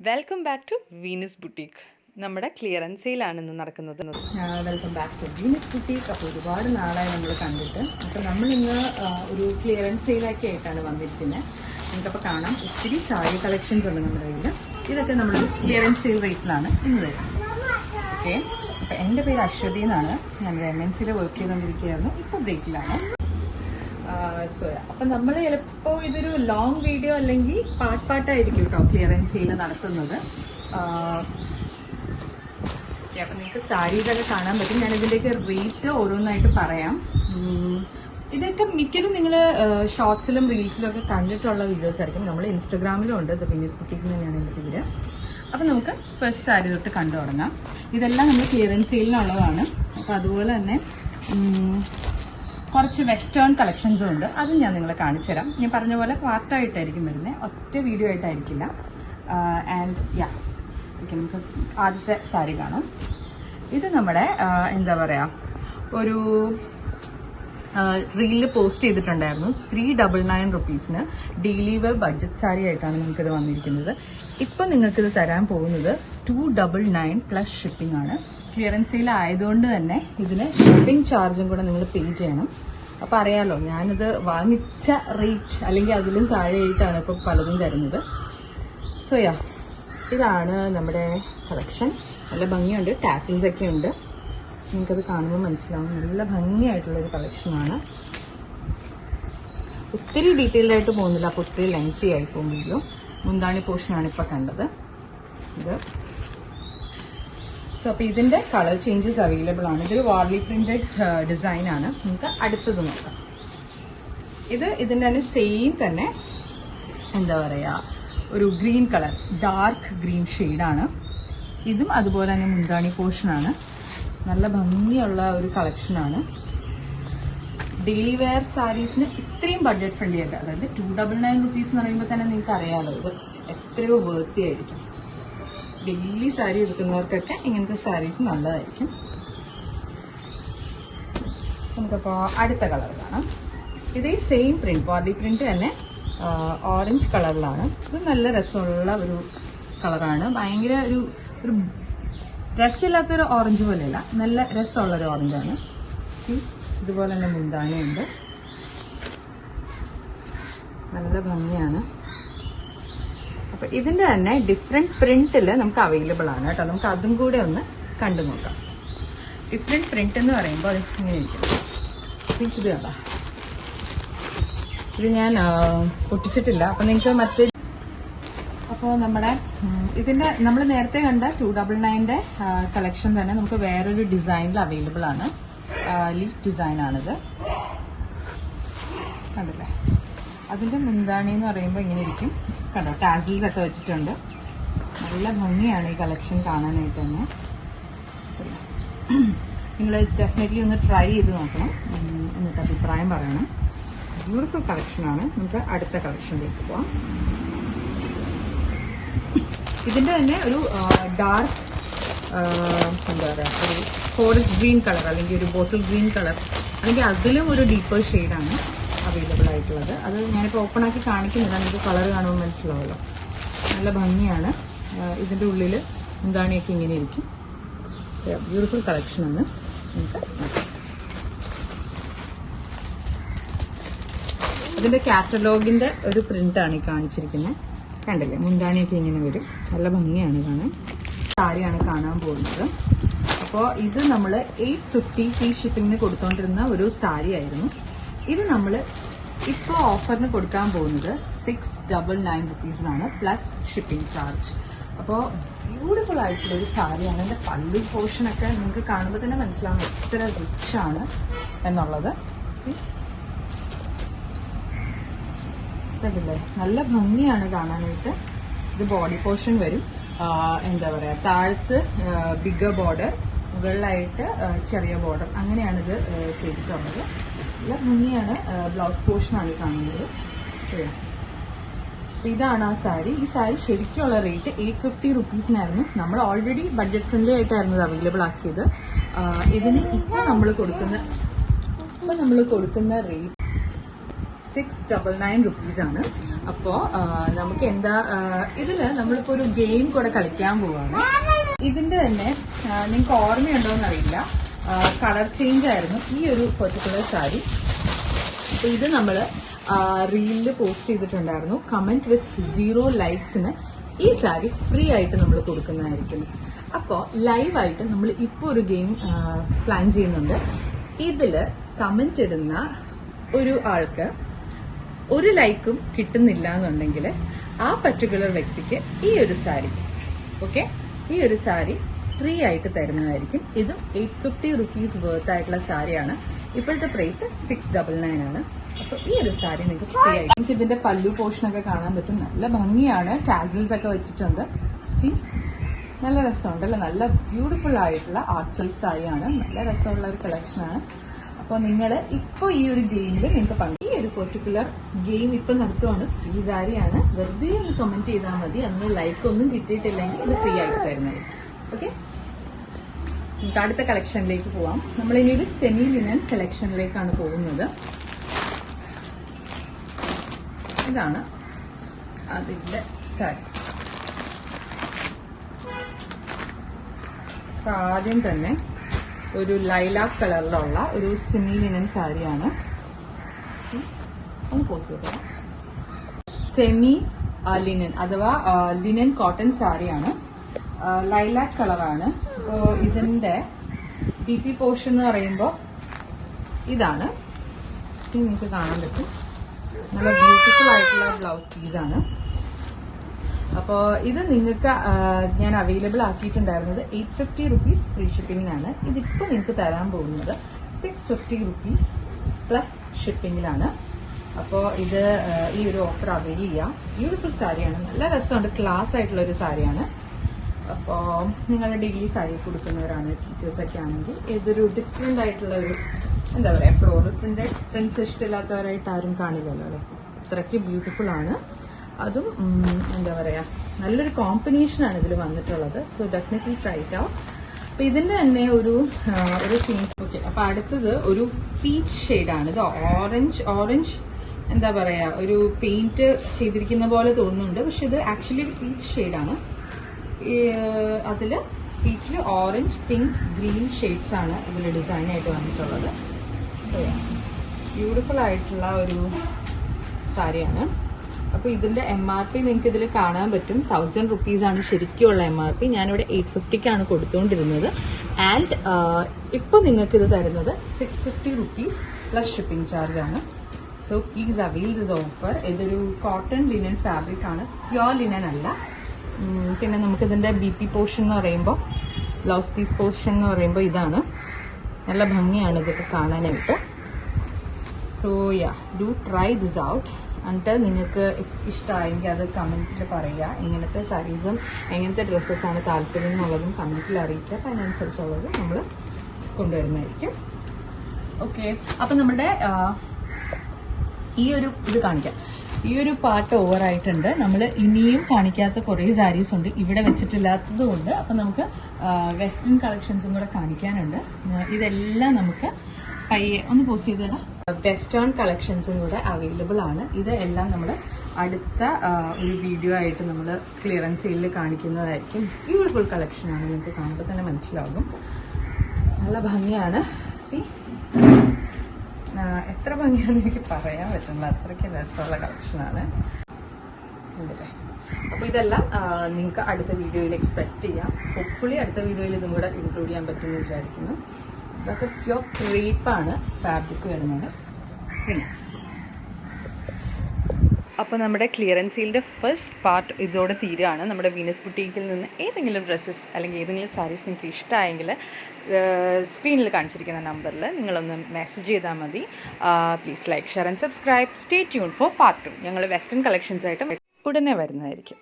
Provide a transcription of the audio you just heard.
Welcome back to Venus boutique നമ്മുടെ clearance സെയിലാണ് ഇന്ന് നടക്കുന്നത്. Welcome back to Venus boutique അപ്പോൾ ഒരുപാട് നാളായി നമ്മൾ കണ്ടിട്ട്. അപ്പോൾ നമ്മൾ ഇന്ന് ഒരു ക്ലിയറൻസ് സെയിലൊക്കെ ആയിട്ടാണ് വന്നിരിക്കുന്നത് നിങ്ങൾക്കപ്പോൾ കാണാം. ഒത്തിരി സാരി കളക്ഷൻസ് ഉണ്ട് നമ്മുടെ കയ്യിൽ ഇതൊക്കെ നമ്മൾ ക്ലിയറൻസ് സെയിൽ റേറ്റിലാണ് ഇന്ന് വരുന്നത്. ഓക്കെ അപ്പോൾ എന്റെ പേര് അശ്വതി എന്നാണ്. ഞാൻ എം എൻ സിയിൽ വർക്ക് ചെയ്തുകൊണ്ടിരിക്കുകയായിരുന്നു. ഇപ്പോൾ ബ്രേക്കിലാണ് സോ അപ്പം നമ്മൾ ചിലപ്പോൾ ഇതൊരു ലോങ് വീഡിയോ അല്ലെങ്കിൽ പാർട്ട് പാർട്ടായിരിക്കും കേട്ടോ ക്ലിയറൻസ് സെയിൽ നടത്തുന്നത്. അപ്പം നിങ്ങൾക്ക് സാരീസൊക്കെ കാണാൻ പറ്റും. ഞാൻ ഇതിന്റെയൊക്കെ റേറ്റ് ഓരോന്നായിട്ട് പറയാം. ഇതൊക്കെ മിക്കതും നിങ്ങൾ ഷോർട്സിലും റീൽസിലും ഒക്കെ കണ്ടിട്ടുള്ള വീഡിയോസ് ആയിരിക്കും. നമ്മൾ ഇൻസ്റ്റഗ്രാമിലും ഉണ്ട്. ഫിനിസ് ബുട്ടിക് തന്നെയാണ് എന്റെ പേര്. അപ്പം നമുക്ക് ഫസ്റ്റ് സാരി തൊട്ട് കണ്ടു തുടങ്ങാം ഇതെല്ലാം നമ്മൾ ക്ലിയറൻസ് സെയിലിനുള്ളതാണ് അപ്പോൾ അതുപോലെ തന്നെ കുറച്ച് വെസ്റ്റേൺ കളക്ഷൻസും ഉണ്ട്. അതും ഞാൻ നിങ്ങളെ കാണിച്ചു തരാം. ഞാൻ പറഞ്ഞ പോലെ പാർട്ടായിട്ടായിരിക്കും വരുന്നത് ഒറ്റ വീഡിയോ ആയിട്ടായിരിക്കില്ല. ആൻഡ് യാ ഓക്കെ നമുക്ക് ആദ്യത്തെ സാരി കാണാം. ഇത് നമ്മുടെ എന്താ പറയുക ഒരു റീലിൽ പോസ്റ്റ് ചെയ്തിട്ടുണ്ടായിരുന്നു. ത്രീ ഡബിൾ നയൻ റുപ്പീസിന് ഡെയിലി വെയർ ബഡ്ജറ്റ് സാരി ആയിട്ടാണ് നിങ്ങൾക്കിത് വന്നിരിക്കുന്നത്. ഇപ്പം നിങ്ങൾക്കിത് തരാൻ പോകുന്നത് two double nine plus shipping ആണ്. ക്ലിയറൻസ് സെയിൽ ആയതുകൊണ്ട് തന്നെ ഇതിന് ഷിപ്പിംഗ് ചാർജും കൂടെ നിങ്ങൾ പേ ചെയ്യണം. അപ്പോൾ അറിയാലോ ഞാനിത് വാങ്ങിച്ച റേറ്റ് അല്ലെങ്കിൽ അതിലും താഴെയായിട്ടാണ് ഇപ്പോൾ പലതും തരുന്നത്. സോ യാ ഇതാണ് നമ്മുടെ കളക്ഷൻ നല്ല ഭംഗിയുണ്ട് ടാസിൽസ് ഒക്കെ ഉണ്ട്. നിങ്ങൾക്കത് കാണുമ്പോൾ മനസ്സിലാവും. നല്ല ഭംഗിയായിട്ടുള്ളൊരു കളക്ഷനാണ് ഒത്തിരി ഡീറ്റെയിൽഡ് ആയിട്ട് പോകുന്നില്ല അപ്പോൾ ഒത്തിരി ലെങ്തി ആയി പോകും വീഡിയോ മുന്താണി പോർഷനാണ് ഇപ്പോൾ കണ്ടത്. ഇത് സോ അപ്പോൾ ഇതിന്റെ കളർ ചേഞ്ചസ് അവൈലബിൾ ആണ്. ഇതൊരു വാർലി പ്രിന്റഡ് ഡിസൈൻ ആണ്. നമുക്ക് അടുത്തത് നോക്കാം. ഇത് ഇതിന്റെ തന്നെ സെയിം തന്നെ എന്താ പറയുക ഒരു ഗ്രീൻ കളർ ഡാർക്ക് ഗ്രീൻ ഷെയ്ഡാണ് ഇതും അതുപോലെ തന്നെ മുന്താണി പോർഷനാണ് നല്ല ഭംഗിയുള്ള ഒരു കളക്ഷനാണ് ഡെയിലി വെയർ സാരീസിന് ഇത്രയും ബഡ്ജറ്റ് ഫ്രണ്ട്ലി ആയിട്ട് അതായത് ടു ഡബിൾ നയൻ റുപ്പീസ് എന്ന് പറയുമ്പോൾ തന്നെ നിങ്ങൾക്ക് അറിയാമല്ലോ ഇത് എത്രയോ വേർത്തി ആയിരിക്കും. ഡെയിലി സാരി എടുക്കുന്നവർക്കൊക്കെ ഇങ്ങനത്തെ സാരീസ് നല്ലതായിരിക്കും. നമുക്കപ്പോൾ അടുത്ത കളർ കാണാം. ഇതേ സെയിം പ്രിന്റ് ബോഡി പ്രിന്റ് തന്നെ ഓറഞ്ച് കളറിലാണ്. ഇത് നല്ല രസമുള്ള ഒരു കളറാണ്. ഭയങ്കര ഒരു ഒരു രസമില്ലാത്തൊരു ഓറഞ്ച് പോലെയല്ല നല്ല രസമുള്ളൊരു ഓറഞ്ചാണ് സി ഇതുപോലെ തന്നെ മുന്താനയുണ്ട്. നല്ല ഭംഗിയാണ്. അപ്പൊ ഇതിന്റെ തന്നെ ഡിഫറെന്റ് പ്രിന്റിൽ നമുക്ക് അവൈലബിൾ ആണ് കേട്ടോ. നമുക്ക് അതും കൂടെ ഒന്ന് കണ്ടു നോക്കാം. ഡിഫറെന്റ് പ്രിന്റ് എന്ന് പറയുമ്പോൾ ഇങ്ങനെ ഇരിക്കും. See, ഇത് കണ്ടാ? ഇത് ഞാൻ പൊട്ടിച്ചിട്ടില്ല. അപ്പൊ നിങ്ങൾക്ക് മറ്റേ അപ്പോൾ നമ്മുടെ ഇതിന്റെ നമ്മൾ നേരത്തെ കണ്ട ടു ഡബിൾ നയന്റെ കളക്ഷൻ തന്നെ നമുക്ക് വേറൊരു ഡിസൈനിൽ അവൈലബിൾ ആണ്. ലീഫ് ഡിസൈൻ ആണിത്. കണ്ടില്ലേ? അതിന്റെ മുന്താണി എന്ന് പറയുമ്പോൾ ഇങ്ങനെ ഇരിക്കും. കണ്ടോ? ടാസിൽസ് ഒക്കെ വെച്ചിട്ടുണ്ട്. നല്ല ഭംഗിയാണ് ഈ കളക്ഷൻ കാണാനായിട്ട് തന്നെ. നിങ്ങൾ ഡെഫിനറ്റ്ലി ഒന്ന് ട്രൈ ചെയ്ത് നോക്കണം. എന്നിട്ട് അഭിപ്രായം പറയണം. ബ്യൂട്ടിഫുൾ കളക്ഷനാണ് നമുക്ക് അടുത്ത കളക്ഷനിലേക്ക് പോവാം. ഇതിന്റെ തന്നെ ഒരു ഡാർക്ക് എന്താ പറയുക ഒരു ഫോറസ്റ്റ് ഗ്രീൻ കളർ അല്ലെങ്കിൽ ഒരു ബോട്ടിൽ ഗ്രീൻ കളർ അല്ലെങ്കിൽ അതിലും ഒരു ഡീപ്പർ ഷെയ്ഡാണ് അവൈലബിൾ ആയിട്ടുള്ളത്. അത് ഞാനിപ്പോൾ ഓപ്പൺ ആക്കി കാണിക്കുന്നില്ല നിങ്ങൾക്ക് കളർ കാണുമ്പോൾ മനസ്സിലാവുമല്ലോ. നല്ല ഭംഗിയാണ്. ഇതിന്റെ ഉള്ളിൽ എന്താണിയൊക്കെ ഇങ്ങനെ ഇരിക്കും. ബ്യൂട്ടിഫുൾ കളക്ഷനാണ് നമുക്ക് നോക്കാം. ഇതിന്റെ കാറ്റലോഗിന്റെ ഒരു പ്രിന്റാണ് ഈ കാണിച്ചിരിക്കുന്നത്. കണ്ടില്ലേ? മുന്താണിയൊക്കെ ഇങ്ങനെ വരും. നല്ല ഭംഗിയാണ് കാണാൻ. സാരിയാണ് കാണാൻ പോകുന്നത്. അപ്പോൾ ഇത് നമ്മൾ എയ്റ്റ് ഫിഫ്റ്റി ഫ്രീ ഷിപ്പിങ്ങിന് കൊടുത്തോണ്ടിരുന്ന ഒരു സാരി ആയിരുന്നു ഇത് നമ്മൾ ഇപ്പോൾ ഓഫറിന് കൊടുക്കാൻ പോകുന്നത് സിക്സ് ഡബിൾ നയൻ റുപ്പീസിനാണ് പ്ലസ് ഷിപ്പിംഗ് ചാർജ് അപ്പോൾ ബ്യൂട്ടിഫുൾ ആയിട്ടുള്ള ഒരു സാരിയാണ്. എന്റെ പള്ളി പോർഷനൊക്കെ നിങ്ങൾക്ക് കാണുമ്പോൾ തന്നെ മനസ്സിലാവും എത്ര റിച്ച് ആണ് എന്നുള്ളത്? കണ്ടില്ലേ? നല്ല ഭംഗിയാണ് കാണാനായിട്ട്. ഇത് ബോഡി പോർഷൻ വരും. എന്താ പറയാ താഴത്ത് ബിഗർ ബോർഡർ മുകളിലായിട്ട് ചെറിയ ബോർഡർ അങ്ങനെയാണ് ഇത് ചെയ്തിട്ടുള്ളത്. നല്ല ഭംഗിയാണ് ബ്ലൗസ് ഈ കാണുന്നത്. ശരി ഇതാണ് ആ സാരി. ഈ സാരി ശരിക്കുള്ള റേറ്റ് എയ്റ്റ് ഫിഫ്റ്റി റുപ്പീസിനായിരുന്നു. നമ്മൾ ഓൾറെഡി ബഡ്ജറ്റ് ഫ്രണ്ട്ലി ആയിട്ടായിരുന്നു ഇത് അവൈലബിൾ ആക്കിയത്. ഇതിന് ഇപ്പൊ നമ്മൾ കൊടുക്കുന്ന ഇപ്പൊ നമ്മൾ കൊടുക്കുന്ന rate six double nine rupees ആണ്. അപ്പോ നമുക്ക് എന്താ ഇതിൽ നമ്മളിപ്പോ ഒരു ഗെയിം കൂടെ കളിക്കാൻ പോവാണ്. ഇതിന്റെ തന്നെ നിങ്ങൾക്ക് ഓർമ്മയുണ്ടോന്ന് അറിയില്ല കളർ ചേഞ്ച് ആയിരുന്നു ഈ ഒരു പെർട്ടിക്കുലർ സാരി അപ്പൊ ഇത് നമ്മൾ റീലിൽ പോസ്റ്റ് ചെയ്തിട്ടുണ്ടായിരുന്നു. കമന്റ് വിത്ത് സീറോ ലൈക്സിന് ഈ സാരി ഫ്രീ ആയിട്ട് നമ്മൾ കൊടുക്കുന്നതായിരിക്കും. അപ്പോൾ ലൈവായിട്ട് നമ്മൾ ഇപ്പോൾ ഒരു ഗെയിം പ്ലാൻ ചെയ്യുന്നുണ്ട്. ഇതിൽ കമന്റ് ഇടുന്ന ഒരു ആൾക്ക് ഒരു ലൈക്കും കിട്ടുന്നില്ല എന്നുണ്ടെങ്കിൽ ആ പർട്ടിക്കുലർ വ്യക്തിക്ക് ഈ ഒരു സാരി ഓക്കെ ഈ ഒരു സാരി ഫ്രീ ആയിട്ട് തരുന്നതായിരിക്കും. ഇതും എയ്റ്റ് ഫിഫ്റ്റി റുപ്പീസ് വർത്ത് ആയിട്ടുള്ള സാരിയാണ്. ഇപ്പോഴത്തെ പ്രൈസ് സിക്സ് ഡബിൾ നയൻ ആണ്. അപ്പൊ ഈ ഒരു സാരി നിങ്ങൾക്ക് ഫ്രീ ആയിട്ട് നിങ്ങൾക്ക് ഇതിന്റെ പല്ലു പോർഷൻ ഒക്കെ കാണാൻ പറ്റും. നല്ല ഭംഗിയാണ്. ടാസിൽസ് ഒക്കെ വെച്ചിട്ടുണ്ട്. സി നല്ല രസമുണ്ട് അല്ലെ നല്ല ബ്യൂട്ടിഫുൾ ആയിട്ടുള്ള ആർട്ട് സിൽക്ക് സാരിയാണ്. നല്ല രസമുള്ള ഒരു കളക്ഷനാണ് അപ്പോൾ നിങ്ങൾ ഇപ്പൊ ഈ ഒരു ഗെയിമിൽ നിങ്ങൾക്ക് പങ്കു ഈ ഒരു പെർട്ടിക്കുലർ ഗെയിം ഇപ്പൊ നടത്തുവാണ്. ഫ്രീ സാരിയാണ്. വെറുതെ ഒന്ന് കമന്റ് ചെയ്താൽ മതി. അന്ന് ലൈക്ക് ഒന്നും കിട്ടിയിട്ടില്ലെങ്കിൽ ഇത് ഫ്രീ ആയിട്ട് തരുന്നതായിരിക്കും. ഓക്കെ അടുത്ത കളക്ഷനിലേക്ക് പോവാം. നമ്മൾ ഇനി ഒരു സെമി ലിനൻ കളക്ഷനിലേക്കാണ് പോകുന്നത്. ഇതാണ് അതിന്റെ സാക്സ് ആദ്യം തന്നെ ഒരു ലൈലാക്ക് കളറിലുള്ള ഒരു സെമി ലിനൻ സാരിയാണ്? ഒന്ന് പോസ്റ്റ് സെമി ലിനൻ അഥവാ ലിനൻ കോട്ടൺ സാരിയാണ്. ലൈലാക്ക് കളറാണ്. അപ്പോ ഇതിന്റെ ബി പി പോർഷൻ എന്ന് പറയുമ്പോൾ ഇതാണ്. നിങ്ങൾക്ക് കാണാൻ പറ്റും. നല്ല ബ്യൂട്ടിഫുൾ ആയിട്ടുള്ള ബ്ലൗസ് പീസ് ആണ്. അപ്പോ ഇത് നിങ്ങൾക്ക് ഞാൻ അവൈലബിൾ ആക്കിയിട്ടുണ്ടായിരുന്നത് എയ്റ്റ് ഫിഫ്റ്റി റുപ്പീസ് ഫ്രീ ഷിപ്പിംഗിനാണ് ഇതിപ്പോൾ നിങ്ങൾക്ക് തരാൻ പോകുന്നത് സിക്സ് ഫിഫ്റ്റി റുപ്പീസ് പ്ലസ് ഷിപ്പിംഗിലാണ് അപ്പോ ഇത് ഈ ഒരു ഓഫർ അവൈൽ ചെയ്യാം. ബ്യൂട്ടിഫുൾ സാരിയാണ് നല്ല രസമുണ്ട്. ക്ലാസ് ആയിട്ടുള്ള ഒരു സാരിയാണ് അപ്പോൾ നിങ്ങൾ ഡെയിലി സാരി കൊടുക്കുന്നവരാണ് ടീച്ചേഴ്സൊക്കെ ആണെങ്കിൽ ഏതൊരു ഡിഫറെന്റ് ആയിട്ടുള്ള ഒരു എന്താ പറയുക ഫ്ലോറൽ പ്രിന്റഡ് പ്രിന്റ്സ് ഇഷ്ടമില്ലാത്തവരായിട്ട് ആരും കാണില്ലല്ലോ അല്ലേ? അത്രയ്ക്ക് ബ്യൂട്ടിഫുൾ ആണ്. അതും എന്താ പറയാ നല്ലൊരു കോമ്പിനേഷൻ ആണ് ഇതിൽ വന്നിട്ടുള്ളത്. So definitely try it out അപ്പൊ ഇതിന്റെ തന്നെ ഒരു ഒരു ഒരു ഓക്കെ അപ്പൊ അടുത്തത് ഒരു പീച്ച് ഷെയ്ഡാണ് ഇത് ഓറഞ്ച് ഓറഞ്ച് എന്താ പറയാ ഒരു പെയിന്റ് ചെയ്തിരിക്കുന്ന പോലെ തോന്നുന്നുണ്ട്. പക്ഷെ ഇത് ആക്ച്വലി ഒരു പീച്ച് ഷെയ്ഡാണ് അതിൽ പീച്ചിൽ ഓറഞ്ച് പിങ്ക് ഗ്രീൻ ഷെയ്ഡ്സ് ആണ് ഇതിൽ ഡിസൈൻ ആയിട്ട് വന്നിട്ടുള്ളത്. സോ ബ്യൂട്ടിഫുൾ ആയിട്ടുള്ള ഒരു സാരിയാണ്. അപ്പോൾ ഇതിന്റെ എം ആർ പി നിങ്ങൾക്ക് ഇതിൽ കാണാൻ പറ്റും. തൗസൻഡ് റുപ്പീസാണ് ശരിക്കും ശരിക്കുമുള്ള എം ആർ പി ഞാനിവിടെ എയ്റ്റ് ഫിഫ്റ്റിക്കാണ് കൊടുത്തുകൊണ്ടിരുന്നത് ആൻഡ് ഇപ്പോൾ നിങ്ങൾക്ക് ഇത് തരുന്നത് six fifty rupees plus shipping charge ആണ്. So please avail this offer ഇതൊരു കോട്ടൺ ലിനൻ ഫാബ്രിക് ആണ്. പ്യോർ ലിനൻ അല്ല. പിന്നെ നമുക്കിതിന്റെ ബി പി പോർഷൻ എന്ന് പറയുമ്പോൾ ബ്ലൗസ് പീസ് പോർഷൻ എന്ന് പറയുമ്പോൾ ഇതാണ്. നല്ല ഭംഗിയാണ് ഇതൊക്കെ കാണാനായിട്ട്. So ya do try this out എന്നിട്ട് നിങ്ങൾക്ക് ഇഷ്ടമായെങ്കിൽ അത് കമന്റിൽ പറയുക എങ്ങനത്തെ സാരീസും എങ്ങനത്തെ ഡ്രസ്സസാണ് താല്പര്യം എന്നുള്ളതും കമന്റിൽ അറിയിക്കുക. അപ്പം അതിനനുസരിച്ചുള്ളത് നമ്മൾ കൊണ്ടുവരുന്നതായിരിക്കും. ഓക്കെ അപ്പം നമ്മുടെ ഈ ഒരു ഇത് കാണിക്കാം. ഈ ഒരു പാർട്ട് ഓവർ ആയിട്ടുണ്ട്. നമ്മൾ ഇനിയും കാണിക്കാത്ത കുറേ സാരീസ് ഉണ്ട്. ഇവിടെ വെച്ചിട്ടില്ലാത്തത് കൊണ്ട് അപ്പം നമുക്ക് വെസ്റ്റേൺ കളക്ഷൻസും കൂടെ കാണിക്കാനുണ്ട്. ഇതെല്ലാം നമുക്ക് പയ്യെ ഒന്ന് പോസ് ചെയ്തിടാം. വെസ്റ്റേൺ കളക്ഷൻസും കൂടെ അവൈലബിൾ ആണ്. ഇത് എല്ലാം നമ്മൾ അടുത്ത ഒരു വീഡിയോ ആയിട്ട് നമ്മൾ ക്ലിയറൻസ് സെയിലിൽ കാണിക്കുന്നതായിരിക്കും. ബ്യൂട്ടിഫുൾ കളക്ഷനാണ് നിങ്ങൾക്ക് കാണുമ്പോൾ തന്നെ മനസ്സിലാകും. നല്ല ഭംഗിയാണ്. സി എത്ര ഭംഗിയാണെന്ന് എനിക്ക് പറയാൻ പറ്റുന്നില്ല. അത്രയ്ക്ക് രസമുള്ള കളക്ഷനാണ്. ഉണ്ടല്ലേ അപ്പോൾ ഇതെല്ലാം നിങ്ങൾക്ക് അടുത്ത വീഡിയോയിൽ എക്സ്പെക്ട് ചെയ്യാം. ഹോപ്പ്ഫുള്ളി അടുത്ത വീഡിയോയിൽ ഇതും കൂടെ ഇൻക്ലൂഡ് ചെയ്യാൻ പറ്റുമെന്ന് വിചാരിക്കുന്നു. ഇതൊക്കെ പ്യോർ ക്രീപ്പാണ് ഫാബ്രിക് വരുന്നത് പിന്നെ. അപ്പോൾ നമ്മുടെ ക്ലിയറൻസ് സെയിലിന്റെ ഫസ്റ്റ് പാർട്ട് ഇതോടെ തീരുകയാണ് നമ്മുടെ വീനസ് ബുട്ടീക്കിൽ നിന്ന് ഏതെങ്കിലും ഡ്രസ്സസ് അല്ലെങ്കിൽ ഏതെങ്കിലും സാരീസ് നിങ്ങൾക്ക് ഇഷ്ടമായെങ്കിൽ സ്ക്രീനിൽ കാണിച്ചിരിക്കുന്ന നമ്പറിൽ നിങ്ങളൊന്ന് മെസ്സേജ് ചെയ്താൽ മതി. Please like share and subscribe stay tune for part two ഞങ്ങൾ വെസ്റ്റേൺ കളക്ഷൻസ് ആയിട്ട് ഉടനെ വരുന്നതായിരിക്കും.